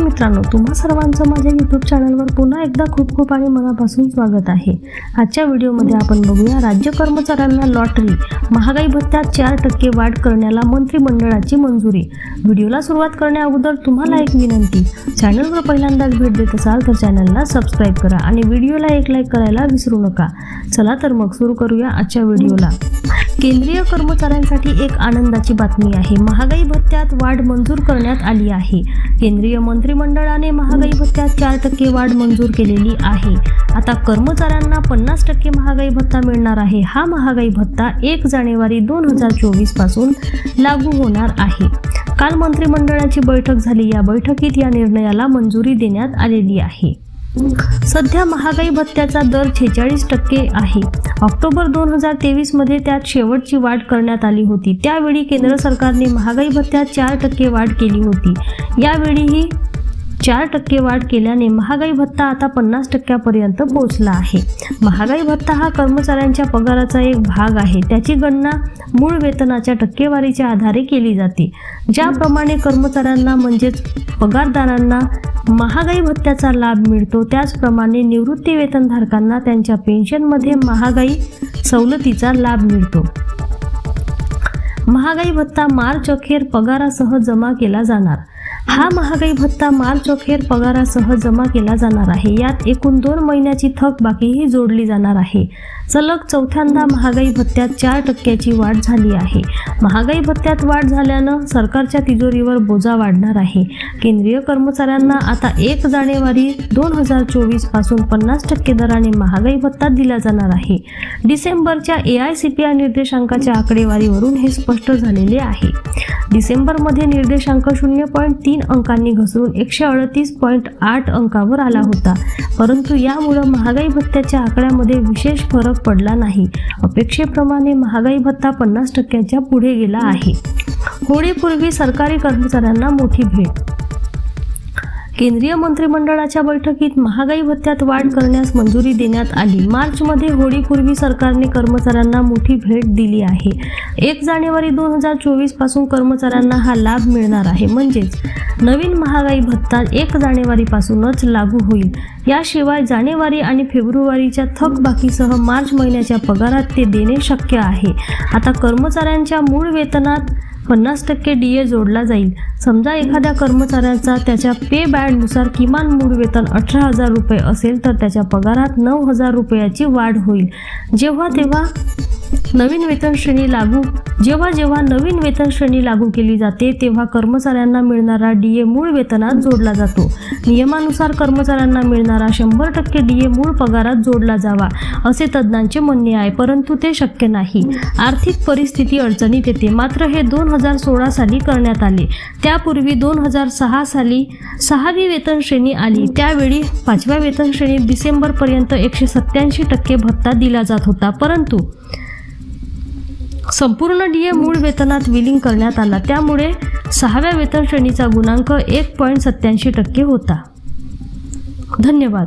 मित्रांनो तुम्हा सर्वांचं माझ्या यूट्यूब चॅनलवर पुन्हा एकदा खूप खूप आणि मनापासून स्वागत आहे. आजच्या व्हिडिओमध्ये आपण बघूया राज्य कर्मचाऱ्यांना लॉटरी महागाई भत्त्यात चार टक्के वाढ करण्याला मंत्रिमंडळाची मंजुरी. व्हिडिओला सुरुवात करण्या अगोदर तुम्हाला एक विनंती चॅनलवर पहिल्यांदाच भेट देत असाल तर चॅनलला सबस्क्राईब करा आणि व्हिडिओला एक लाईक करायला विसरू नका. चला तर मग सुरू करूया आजच्या व्हिडिओला केंद्रीय कर्मचाऱ्यांसाठी एक आनंदाची बातमी आहे. महागाई भत्त्यात वाढ मंजूर करण्यात आली आहे. केंद्रीय मंत्रिमंडळाने महागाई भत्त्यात चार टक्के वाढ मंजूर केलेली आहे. आता कर्मचाऱ्यांना पन्नास टक्के महागाई भत्ता मिळणार आहे. हा महागाई भत्ता एक जानेवारी दोन हजार चोवीसपासून लागू होणार आहे. काल मंत्रिमंडळाची बैठक झाली. या बैठकीत या निर्णयाला मंजुरी देण्यात आलेली आहे. सध्या महागाई भत्त्याचा दर छेचाळीस टक्के आहे. ऑक्टोबर दोन हजार तेवीसमध्ये त्यात शेवटची वाढ करण्यात आली होती. त्यावेळी केंद्र सरकारने महागाई भत्त्यात चार टक्के वाढ केली होती. यावेळीही चार टक्के वाढ केल्याने महागाई भत्ता आता पन्नास टक्क्यापर्यंत पोहोचला आहे. महागाई भत्ता हा कर्मचाऱ्यांच्या पगाराचा एक भाग आहे. त्याची गणना मूळ वेतनाच्या टक्केवारीच्या आधारे केली जाते. ज्याप्रमाणे कर्मचाऱ्यांना म्हणजेच पगारदारांना महागाई भत्त्याचा लाभ मिळतो त्याचप्रमाणे निवृत्ती वेतनधारकांना त्यांच्या पेन्शनमध्ये महागाई सवलतीचा लाभ मिळतो. महागाई भत्ता मार्च अखेर पगारासह जमा केला जाणार. हा महागाई भत्ता मार्च अखेर पगारासह जमा केला जाणार आहे. यात एकूण दोन महिन्याची थक बाकीही जोडली जाणार आहे. सलग चौथ्यांदा महागाई भत्त्यात चार टक्क्याची वाढ झाली आहे. महागाई भत्त्यात वाढ झाल्यानं सरकारच्या तिजोरीवर बोजा वाढणार आहे. केंद्रीय कर्मचाऱ्यांना आता एक जानेवारी दोन हजार चोवीसपासून पन्नास टक्के दराने महागाई भत्ता दिला जाणार आहे. डिसेंबरच्या A I C P I निर्देशांकाच्या आकडेवारीवरून हे स्पष्ट झालेले आहे. डिसेंबरमध्ये निर्देशांक शून्य पॉईंट तीन अंकांनी घसरून एकशे अडतीस पॉईंट आठ अंकावर आला होता. परंतु यामुळं महागाई भत्त्याच्या आकड्यामध्ये विशेष फरक पडला नाही. अपेक्षेप्रमाणे महागाई भत्ता पन्नास टक्क्याच्या पुढे गेला आहे. होळीपूर्वी सरकारी कर्मचाऱ्यांना मोठी भेट केंद्रीय मंत्रिमंडळाच्या बैठकीत महागाई भत्त्यात वाढ करण्यास मंजुरी देण्यात आली. मार्चमध्ये होळीपूर्वी सरकारने कर्मचाऱ्यांना मोठी भेट दिली आहे. एक जानेवारी दोन हजार चोवीसपासून कर्मचाऱ्यांना हा लाभ मिळणार आहे. म्हणजेच नवीन महागाई भत्ता एक जानेवारीपासूनच लागू होईल. याशिवाय जानेवारी आणि फेब्रुवारीच्या थकबाकीसह मार्च महिन्याच्या पगारात ते देणे शक्य आहे. आता कर्मचाऱ्यांच्या मूळ वेतनात पन्नास टक्के डी ए जोडला जाईल. समजा एखाद्या कर्मचाऱ्याचा त्याच्या पे बँडनुसार किमान मूळ वेतन अठरा हजार रुपये असेल तर त्याच्या पगारात नऊ हजार रुपयाची वाढ होईल. जेव्हा तेव्हा नवीन वेतन श्रेणी लागू जेव्हा जेव्हा नवीन वेतन श्रेणी लागू केली जाते तेव्हा कर्मचाऱ्यांना मिळणारा डी ए मूळ वेतनात जोडला जातो. नियमानुसार कर्मचाऱ्यांना मिळणारा शंभर टक्के डी ए मूळ पगारात जोडला जावा असे तज्ज्ञांचे म्हणणे आहे परंतु ते शक्य नाही. आर्थिक परिस्थिती अडचणीत येते. मात्र हे दोन हजार सोळा साली करण्यात आले. त्यापूर्वी दोन हजार सहा साली सहावी वेतन श्रेणी आली. त्यावेळी पाचव्या वेतन श्रेणीत डिसेंबरपर्यंत एकशे सत्याऐंशी टक्के भत्ता दिला जात होता. परंतु संपूर्ण डी ए मूळ वेतनात विलीन करण्यात आला. त्यामुळे सहाव्या वेतन श्रेणीचा गुणांक एक पॉईंट सत्याऐंशी टक्के होता. धन्यवाद.